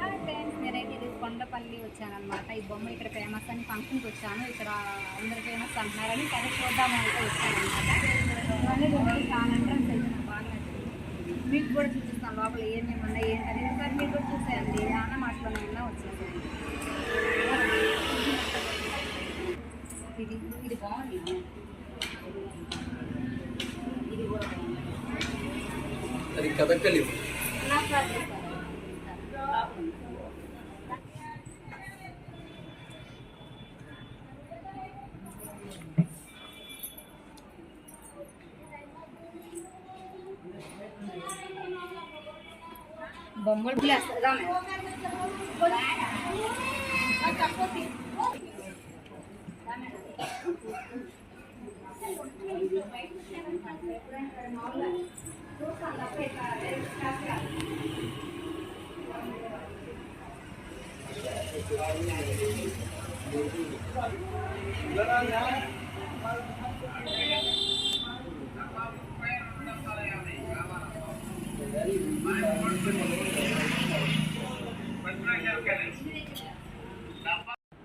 Hi friends నేనైతే ఇది కొండపల్లి వచ్చాను అనమాట ఈ బొమ్మ ఇక్కడ ఫేమస్ అని ఫంక్షన్కి వచ్చాను. ఇక్కడ అందరు ఫేమస్ అంటున్నారని సరే చూద్దాము అయితే వచ్చాను అనమాట ఇవన్నీ బొమ్మలు చాలా బాగా నచ్చింది. మీకు కూడా చూపిస్తాను లోపల ఏమేమి ఉన్నాయి ఏంటని ఒకసారి మీరు కూడా చూసేయండి. ఆన మాటలోనే ఉన్నా వచ్చేసేయండి ఇది ఇది బాగుంది. ఇది కూడా బాగుంది. అది కథకలి నాకు కూడా చేస్తారు. బొమ్మలు పిల్లేస్తుందా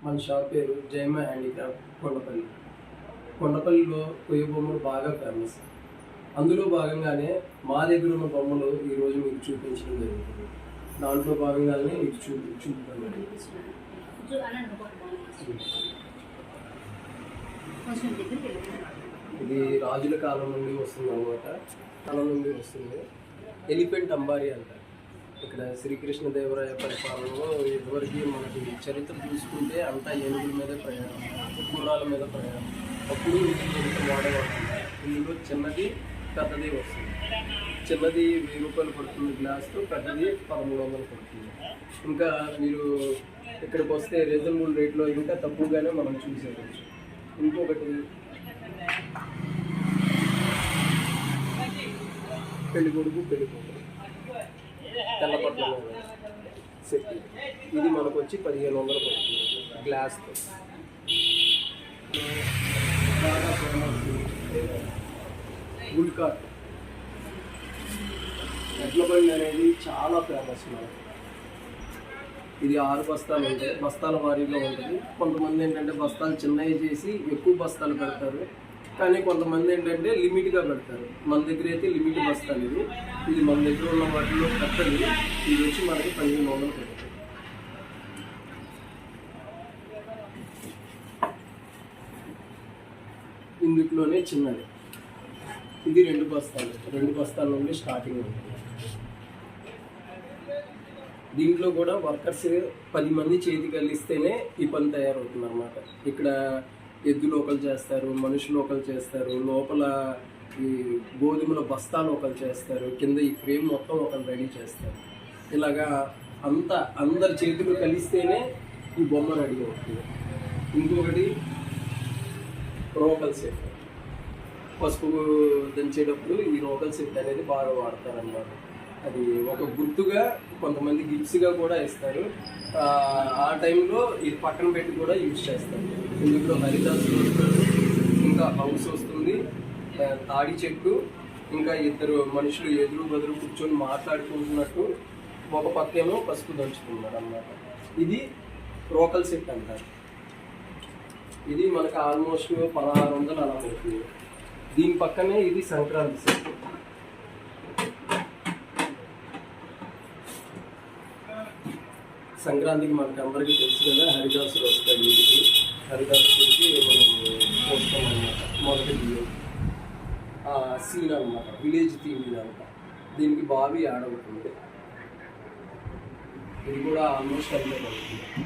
మన షాప్ పేరు జయమ హ్యాండీక్రాఫ్ట్ కొండపల్లి. కొండపల్లిలో కొయ్య బొమ్మలు బాగా ఫేమస్. అందులో భాగంగానే మా దగ్గర ఉన్న బొమ్మలు ఈరోజు మీకు చూపించడం జరుగుతుంది. దాంట్లో భాగంగానే మీకు చూ చూపించడం ఇది రాజుల కాలం నుండి వస్తుంది అనమాట కాలం నుండి వస్తుంది. ఎలిఫెంట్ అంబారీ అంటారు ఇక్కడ శ్రీకృష్ణ దేవరాయ పరిపాలనలో ఇదివరకు మనకి చరిత్ర చూసుకుంటే అంతా ఏనుగుల మీద ప్రయాణం గుర్రాల మీద ప్రయాణం. అప్పుడు ఇది వాడేవాళ్ళు. ఇందులో చిన్నది పెద్దది వస్తుంది. చిన్నది వెయ్యి రూపాయలు పడుతుంది గ్లాస్తో పెద్దది పదమూడు వందలు పడుతుంది. ఇంకా మీరు ఇక్కడికి వస్తే రీజనబుల్ రేట్లో ఇంకా తక్కువగానే మనం చూసేయచ్చు. ఇంకొకటి పెళ్ళి కొడుకు పెళ్ళి కొడుకు తెల్లపట్ల సెట్. ఇది మనకు వచ్చి పదిహేను వందలు పడుతుంది గ్లాస్తో గుడ్ కార్ట్ గుల్కాట్ ఎడ్ల బండి అనేది చాలా ఫేమస్ మనకి ఇది ఆరు బస్తాలు ఉంటాయి. బస్తాల వారీగా ఉంటుంది. కొంతమంది ఏంటంటే బస్తాలు చిన్నవి చేసి ఎక్కువ బస్తాలు పెడతారు. కానీ కొంతమంది ఏంటంటే లిమిట్గా పెడతారు. మన దగ్గర అయితే లిమిట్ బస్తాలు ఇది ఇది మన దగ్గర ఉన్న వాటిలో పెద్దది ఇది వచ్చి మనకి పదిహేను వందలు పెడతారు. ఇందులోనే చిన్నది. ఇది రెండు బస్తాలు. రెండు బస్తాల నుండి స్టార్టింగ్ ఉంటుంది దీంట్లో కూడా వర్కర్స్ పది మంది చేతి కలిస్తేనే ఈ పని తయారవుతుంది అనమాట ఇక్కడ ఎద్దు లోకలు చేస్తారు మనుషులు ఒకరు చేస్తారు లోపల ఈ గోధుమల బస్తాలు ఒకరు చేస్తారు కింద ఈ ఫ్రేమ్ మొత్తం ఒకరు రెడీ చేస్తారు. ఇలాగా అంత అందరి చేతులు కలిస్తేనే ఈ బొమ్మ రెడీ అవుతుంది. ఇంకొకటి రోకల్ సెట్. పసుపు దంచేటప్పుడు ఈ రోకల్ సెట్ అనేది బాగా వాడతారన్నమాట. అది ఒక గుర్తుగా కొంతమంది గిఫ్ట్స్గా కూడా ఇస్తారు. ఆ, టైంలో ఇది పక్కన పెట్టి కూడా యూజ్ చేస్తారు. ఇందులో హరిదాస్ వస్తారు ఇంకా హౌస్ వస్తుంది తాడి చెట్టు ఇంకా ఇద్దరు మనుషులు ఎదురు బదురు కూర్చొని మాట్లాడుకుంటున్నట్టు ఒక పక్కేమో పసుపు దంచుతున్నారు అన్నమాట ఇది రోకల్ సెట్ అంటారు. ఇది మనకు ఆల్మోస్ట్ పదహారు వందలు అలా పడుతుంది దీని పక్కనే ఇది సంక్రాంతి సెట్ సంక్రాంతికి మనకు అందరికీ తెలుసు కదా హరిదాసులు వస్తాయి వీటికి హరిదాసులకి మనం పోస్తాం అనమాట మొదటి బియ్యం సీన్ అనమాట విలేజ్ థీమ్ ఇదంతా. దీనికి బావి యాడ్ అవుతుంది. ఇది కూడా ఆల్మోస్ట్ అంతే పడుతుంది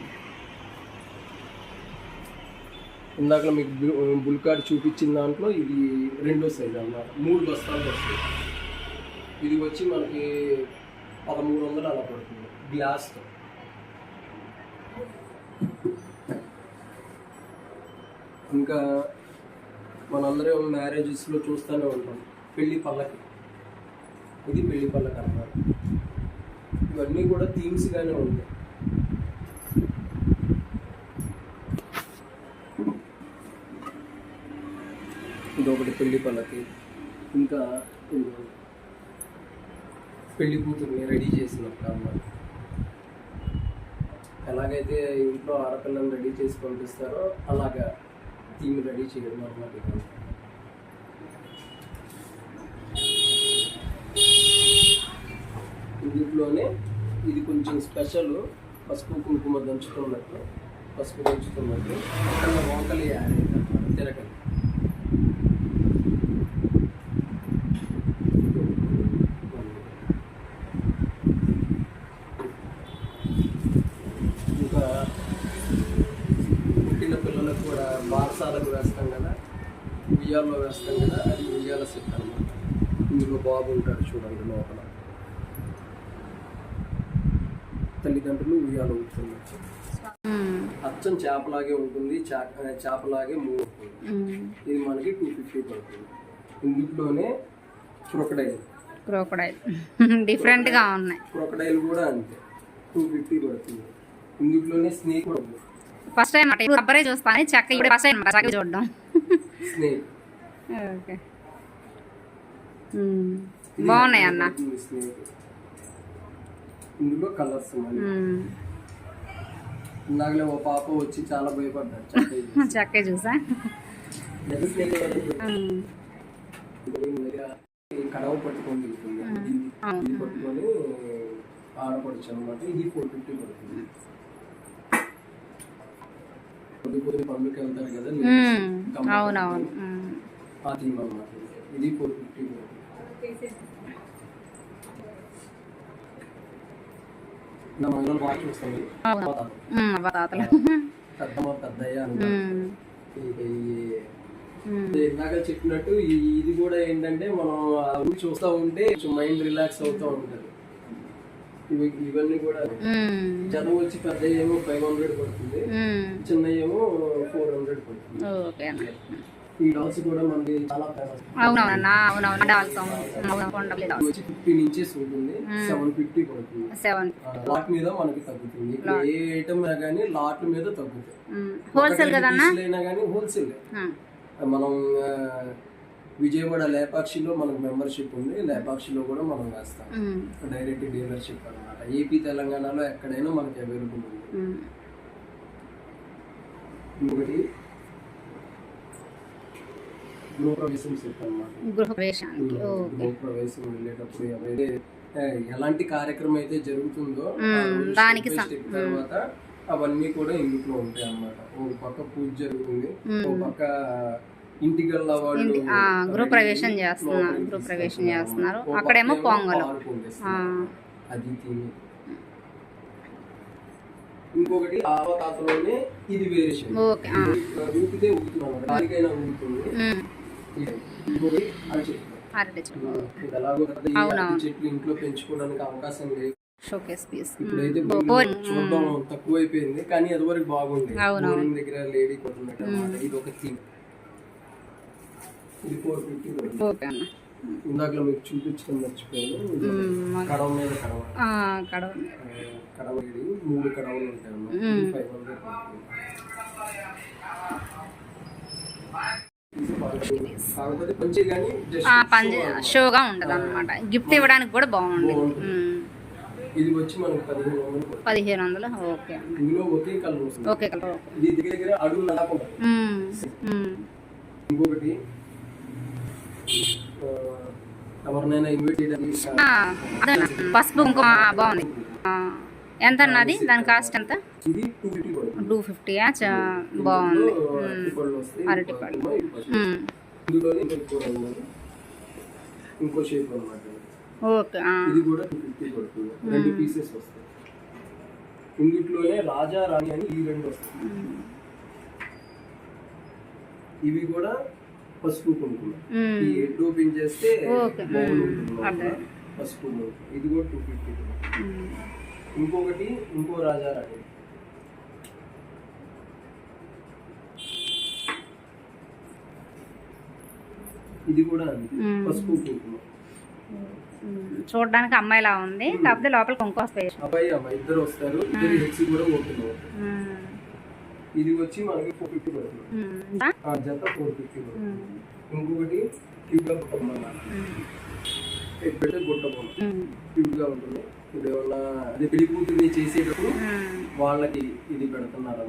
ఇందాక మీకు బుల్- బుల్ కార్డ్ చూపించిన దాంట్లో ఇది రెండో సైజ్ అన్నమాట. మూడు బస్తాలు వస్తాయి. ఇది వచ్చి మనకి పదమూడు వందలు అలా పడుతుంది. గ్లాస్తో. ఇంకా మనందరం మ్యారేజెస్లో చూస్తూనే ఉంటాం. పెళ్ళి పల్లకి. ఇది పెళ్ళి పల్లకి అన్నమాట ఇవన్నీ కూడా థీమ్స్గానే ఉంటాయి. ఒకటి పెళ్ళి పళ్ళకి ఇంకా పెళ్ళి కూతుర్ని రెడీ చేసినప్పుడు అన్నమాట ఎలాగైతే ఇంట్లో ఆడపిల్లని రెడీ చేసి పంపిస్తారో అలాగా థీమ్ రెడీ చేయడం అనమాట ఇందులోనే ఇది కొంచెం స్పెషల్ పసుపు కుంకుమ దంచుతున్నట్టు పసుపు దంచుతున్నట్టు. అక్కడ వంకలు యాడ్ తిరగలి ఇంకా పుట్టిన పిల్లలకు కూడా బారసాలకు వేస్తాం కదా. ఉయ్యాల్లో వేస్తాం కదా అది ఉయ్యాల సెట్ అనమాట ఇందులో బాబు ఉంటాడు చూడండి లోపల. తల్లిదండ్రులు ఉయ్యాల ఊపుతున్నారు ఉమ్, అచ్చం చేపలాగే ఉంటుంది చేపలాగే మూవ్ అవుతుంది. ఇది మనకి టూ ఫిఫ్టీ పడుతుంది. ఇందులోనే క్రొకడైల్. క్రోకడైల్. డిఫరెంట్గా ఉన్నాయి. క్రొకడైల్ కూడా అంతే టూ ఫిఫ్టీ పడుతుంది. ఇందులోనే స్నేక్ కూడా ఫస్ట్ టైం అంటే రబ్బరే చూస్తాను చెక్క ఇప్పుడు ఫస్ట్ టైం చెక్క చూడడం. ఓకే. బాగున్నాయి అన్న. ఇందులో కలర్స్ ఇందాకలే ఓ పాప వచ్చి చాలా భయపడ్డాడు. చక్క చూసా. కడవ పట్టుకొని పట్టుకొని ఆడపడచ్చు అనమాట. ఇది ఫోర్ ఫిఫ్టీ పడుతుంది. వెళ్తారు కదా అవునవును. ఆ థీమ్ ఇది ఫోర్ ఫిఫ్టీ పడుతుంది నా మనలో బాగా చూస్తాను పెద్దమ్మ పెద్దయ్య ఇందాక చెప్పినట్టు ఇది కూడా ఏంటంటే మనం చూస్తూ ఉంటే మైండ్ రిలాక్స్ అవుతూ ఉంటుంది. ఇవన్నీ కూడా జనం వచ్చి పెద్ద ఏమో ఫైవ్ హండ్రెడ్ పడుతుంది. చిన్న ఏమో ఫోర్ హండ్రెడ్ పడుతుంది. ఈ డాల్స్ కూడా మనకి చాలా వచ్చి ఫిఫ్టీన్ ఇంచెస్ ఉంటుంది సెవెన్ ఫిఫ్టీ పడుతుంది. లాట్ మీద మనకి తగ్గుతుంది. ఏ ఐటమ్ కానీ లాట్ మీద తగ్గుతాయి హోల్సేల్ అయినా కానీ హోల్సేల్. మనం విజయవాడ లేపాక్షిలో మనకు మెంబర్షిప్ ఉంది. లేపాక్షిలో కూడా మనం వేస్తాం. డైరెక్ట్ డీలర్షిప్ అనమాట ఏపీ తెలంగాణలో ఎక్కడైనా మనకి అవైలబుల్ ఉంది. ఇంకొకటి గృహప్రవేశం సెట్ అనమాట గృహప్రవేశానికి ఓకే. గృహప్రవేశం వెళ్ళేటప్పుడు ఎలాంటి కార్యక్రమం అయితే జరుగుతుందో దానికి తర్వాత అవన్నీ కూడా ఇందులో ఉంటాయి అన్నమాట ఒక పక్క పూజ జరుగుతుంది. ఒక పక్క ఇంటికల్లా వాళ్ళు ఇంటి- ఆ, గృహప్రవేశం చేస్తున్నారు లోపలికి గృహప్రవేశం చేస్తున్నారు. అక్కడేమో పొంగలు. అది తిని. ఇంకొకటి ఆవతాతలోనే ఇది ఊపితే దానికైనా ఊపుతుంది. ఇంకొకటి అరటి చెట్లు ఇంట్లో పెంచుకోవడానికి అవకాశం లేదు. షోకేస్ పీస్ ఇప్పుడైతే బోరింగ్ చూడడం తక్కువైపోయింది. కానీ అది వరకు బాగుంది. దగ్గర లేడీ కొట్టున్నట్టు ఇది ఒక థీమ్ ఇది ఫోర్ ఫిఫ్టీ ఓకే అన్న. మీకు చూపించడం మర్చిపోయాను. కడవ మీద కడవ. కడవ కడవ మూడు కడవలు ఉంటాయి ఫైవ్ హండ్రెడ్ షోగా ఉండదు అనమాట గిఫ్ట్ ఇవ్వడానికి కూడా బాగుంది ఇది వచ్చి మనకు పదిహేను వందలు పడుతుంది. పదిహేను వందలు? ఓకే అన్న. ఇందులో ఒకే కలర్ ఓకే కలర్. ఇది దగ్గర దగ్గర అడుగు ఇంకొకటి ఎవరినైనా ఇన్వైట్ చేయడానికి. పసుపు కుంకుమ బాగుంది. ఎంత అన్నది దాని కాస్ట్ ఎంత? టూ ఫిఫ్టీ బాగుంది. ఇందులో అరటిపళ్ళు వస్తాయి అరటిపళ్ళు. ఇంకో ఇది పసుపు. ఉమ్, ఇందులోనే ఇంకో ఉన్నది. ఇంకో షేప్ అన్నమాట. ఓకే ఆ, ఇది కూడా టూ ఫిఫ్టీ పడుతుంది. రెండు పీసెస్ వస్తాయి. ఇందులోనే రాజా రాణి అని ఈ రెండు వస్తాయి. ఇవి కూడా పసుపు కుంకుమ. ఈ ఓపెన్ చేస్తే. పసుపు. ఇది కూడా టూ ఫిఫ్టీ ఇంకొకటి ఇంకో రాజా రాణి. ఇది కూడా. పసుపు కుంకుమ. చూడడానికి అమ్మాయిలా ఉంది. కాకపోతే లోపల కుంకుమ అబ్బాయి అమ్మాయి ఇద్దరు వస్తారు. ఇద్దరు కూడా ఓపెన్ ఇది వచ్చి మనకి ఫోర్ ఫిఫ్టీ పడుతుంది. ఆ జత ఫోర్ ఫిఫ్టీ పడుతుంది. ఇంకొకటి క్యూబ్గా బొమ్మ హెడ్ పెడితే గుట్ట బొమ్మ క్యూబ్గా ఉంటుంది. ఇప్పుడు ఏమన్నా అదే పెళ్ళి కూతుర్ని చేసేటప్పుడు వాళ్ళకి ఇది పెడుతున్నారు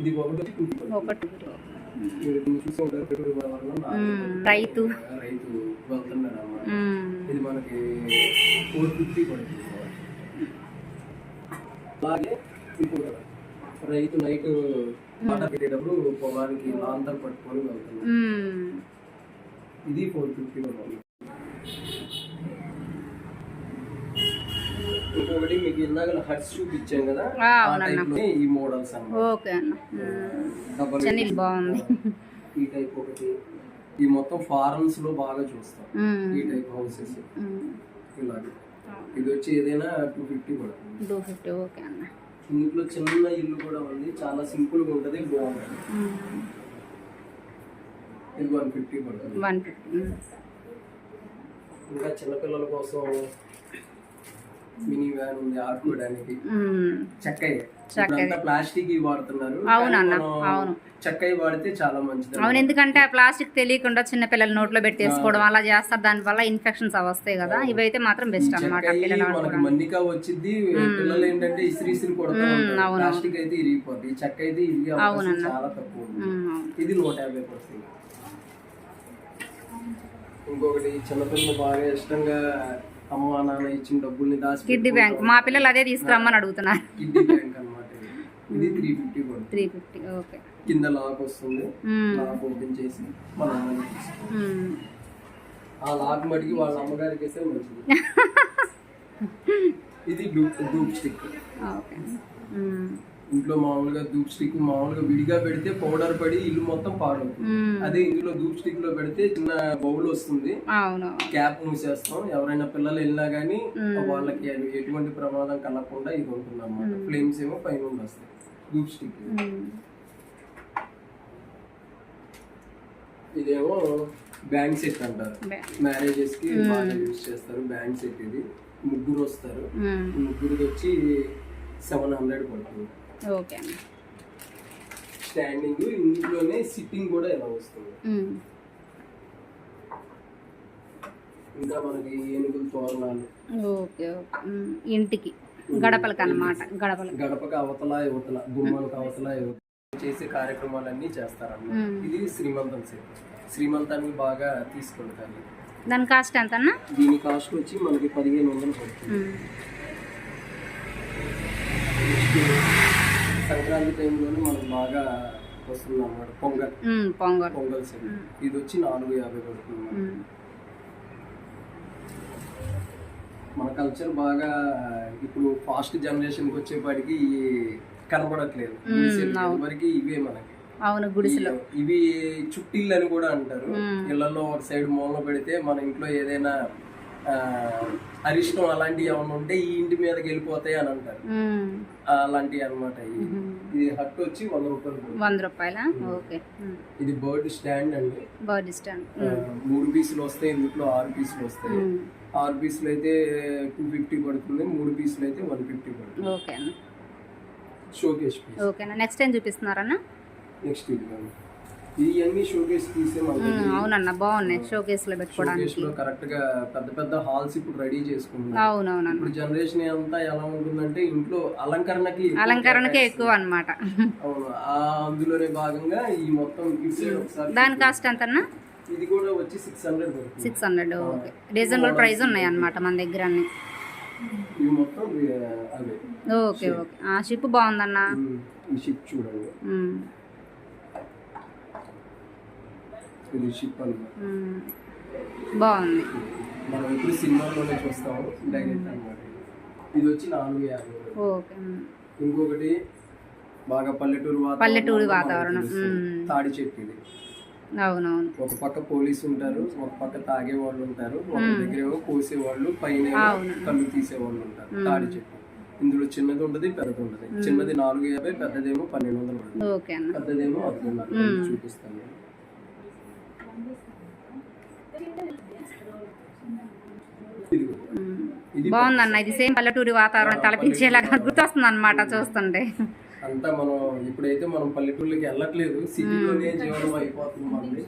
ఇది ఒకటి. ఒకటి వల్ల రైతు. రైతు వెళ్తున్నాడు అన్నమాట. ఉమ్, ఇది మనకి ఫోర్ ఫిఫ్టీ పడుతుంది. అలాగే ఇప్పుడు రైతు నైట్ పంట పెట్టేటప్పుడు పొలానికి లాంతర్ పట్టుకొని వెళ్తున్నాడు. ఉమ్, ఇది ఫోర్ ఫిఫ్టీ ఇంకొకటి మీకు ఇందాక హట్స్ చూపించాం కదా ఈ మోడల్స్ ఓకే అన్న. బాగుంది. ఈ టైప్ ఒకటి. ఈ మొత్తం ఫారెన్స్లో బాగా చూస్తాం. ఈ టైప్ హౌసెస్. ఇలాగే. ఇది వచ్చి ఏదైనా టూ ఫిఫ్టీ పడుతుంది. టూ ఫిఫ్టీ ఓకే అన్న. ఇంట్లో చిన్న ఇల్లు కూడా ఉంది. చాలా సింపుల్గా ఉంటది. బాగుంటుంది ఇది వన్ ఫిఫ్టీ పడుతుంది. One fifty. ఉమ్, ఇంకా చిన్నపిల్లల కోసం మినీ వ్యాన్ ఉంది. ఆడుకోవడానికి. చెక్కయ్య. ప్లాస్టిక్ వాడుతున్నారు. అవునన్న, అవును. చెక్కయ్య వాడితే చాలా మంచిది అవును ఎందుకంటే ఆ ప్లాస్టిక్ తెలియకుండా చిన్న పిల్లలు నోట్లో పెట్టేసుకోవడం అలా చేస్తారు. దానివల్ల ఇన్ఫెక్షన్స్ అవి వస్తాయి కదా. ఇవైతే మాత్రం బెస్ట్ అన్నమాట చెక్కయ్య పిల్లలు మనకి ఆడుకోవడానికి మన్నిక వచ్చింది పిల్లలు ఏంటంటే ఇసిరి ఇసిరి కొడతా మ్మ్, ఉంటారు. అవును, ప్లాస్టిక్ అయితే ఇరిగిపోద్ది. ఈ చెక్క అయితే ఇరిగే అవకాశం అవునన్న. చాలా తక్కువ ఉంది. ఉమ్, అవును. ఇది నూట యాభై పడుతుంది ఇంకొకటి చిన్నపిల్లలు బాగా ఇష్టంగా అమ్మ నాన్న ఇచ్చిన డబ్బుల్ని దాచి కిడ్డీ బ్యాంక్. మా పిల్లలు అదే తీసుకురమ్మని అడుగుతున్నారు. బ్యాంక్ అనమాట ఇది త్రీ ఫిఫ్టీ పడుతుంది త్రీ ఫిఫ్టీ ఓకే కింద లాక్ వస్తుంది. ఉమ్, లాక్ ఓపెన్ చేసి తీసుకోవాలి. ఉమ్. ఆ లాక్ మడికి వాళ్ళ అమ్మగారికి వేస్తే మంచిది. ఇది డూప్ డూప్ స్టిక్. ఉమ్, ఇంట్లో మామూలుగా ధూప్ స్టిక్ మామూలుగా విడిగా పెడితే పౌడర్ పడి ఇల్లు మొత్తం పాడవుతుంది. అదే ఇందులో ధూప్ స్టిక్లో పెడితే చిన్న బౌల్ వస్తుంది. క్యాప్ మూసేస్తాం. ఎవరైనా పిల్లలు వెళ్ళినా గానీ. వాళ్ళకి ఎటువంటి ప్రమాదం కలగకుండా ఇది ఉంటుంది అన్నమాట ఫ్లేమ్స్ ఏమో పైన వస్తాయి. ఇదేమో బ్యాంక్ సెట్ అంటారు. మ్యారేజెస్కి బాగా యూజ్ చేస్తారు బ్యాంక్ సెట్ ఇది. ముగ్గురు వస్తారు. ముగ్గురికి వచ్చి సెవెన్ హండ్రెడ్ పడుతుంది. ఓకే స్టాండింగ్ ఇంట్లోనే సిట్టింగ్ కూడా ఇలా వస్తుంది? ఇంకా మనకి ఏనుగుల తోరణాలు. ఓకే ఇంటికి. గడపలకి అన్నమాట గడపలకి గడపకి అవతల యువతల గుమ్మానికి అవతల చేసే కార్యక్రమాలన్నీ చేస్తారన్నమాట. ఇది శ్రీమంతం సేవ. శ్రీమంతాన్ని బాగా తీసుకెళ్తారు దాని కాస్ట్ ఎంత అన్న దీని కాస్ట్ వచ్చి మనకి పదిహేను వందలు పడుతుంది. సంక్రాంతి టైంలోనే మనకు బాగా వస్తుంది అన్నమాట పొంగల్. పొంగల్ పొంగల్ సెట్ ఇది వచ్చి నాలుగు యాభై పడుతుంది మన కల్చర్ బాగా ఇప్పుడు ఫాస్ట్ జనరేషన్కి వచ్చేపాటికి ఇవి కనపడట్లేదు వరకు ఇవే మనకి. అవును గుడిసెలో. ఇవి చుట్టిళ్ళు అని కూడా అంటారు. ఇళ్ళలో ఒక సైడ్ మూల పెడితే మన ఇంట్లో ఏదైనా అరిష్టం అలాంటివి ఏమైనా ఉంటే ఈ ఇంటి మీదకి వెళ్ళిపోతాయి అని అంటారు. అలాంటివి అనమాట ఇది హట్ వచ్చి వంద రూపాయలు. వంద రూపాయల? ఓకే. ఇది బర్డ్ స్టాండ్ అండి. Bird stand. మూడు పీసులు వస్తాయి ఇందులో ఆరు పీసులు వస్తాయి. ఆరు పీసులు అయితే టూ ఫిఫ్టీ పడుతుంది మూడు పీసులు అయితే వన్ ఫిఫ్టీ పడుతుంది. ఓకే అన్న. షోకేస్ పీస్ ఓకేనా నెక్స్ట్ టైం చూపిస్తున్నారన్న? నెక్స్ట్ ఇది ఇవన్నీ షోకేస్ పీసే అవునన్న బాగున్నాయి పెట్టుకోవడానికి. షోకేస్లో కరెక్ట్గా పెద్ద పెద్ద హాల్స్ ఇప్పుడు రెడీ చేసుకుంటున్నారు. అవునవునన్న. ఇప్పుడు జనరేషన్ అంతా ఎలా ఉంటుందంటే ఇంట్లో అలంకరణకి అలంకరణకే. ఎక్కువ అన్నమాట. అవును ఆ అందులోనే భాగంగా ఈ మొత్తం దాని కాస్ట్ ఎంత అన్న ఇది కూడా వచ్చి six hundred six hundred okay reasonable price ఉన్నాయి అన్నమాట మన దగ్గర అన్ని. ఓకే ఓకే ఆ షిప్ బాగుందన్న. షిప్ చూడండి. ఇది షిప్ బాగుంది. మనం సినిమాల్లోనే చూస్తాము డైరెక్ట్ ఇది. వచ్చి నాలుగు యాభై ఓకే ఇంకొకటి బాగా పల్లెటూరు వాతావరణం పల్లెటూరు వాతావరణం. తాడి చెట్టు ఇది. అవునవును. ఒక పక్క పోలీసు ఉంటారు ఒక పక్క తాగే వాళ్ళు ఉంటారు ఒక దగ్గర ఏమో కోసేవాళ్ళు పైన. కళ్ళు తీసేవాళ్ళు ఉంటారు తాడి చెట్టు. ఇందులో చిన్నది ఉండదు పెద్దది ఉండదు చిన్నది నాలుగు యాభై పెద్దదేమో పన్నెండు వందలు పడుతుంది అన్న. పెద్దదేమో అది చూపిస్తాను. బాగుందన్న ఇది సేమ్ పల్లెటూరి వాతావరణం తలపించేలాగా గుర్తొస్తుంది అనమాట చూస్తుంటే. అంతా మనం ఇప్పుడైతే మనం పల్లెటూళ్ళకి వెళ్ళట్లేదు. సిటీలోనే జీవనం అయిపోతుంది మనది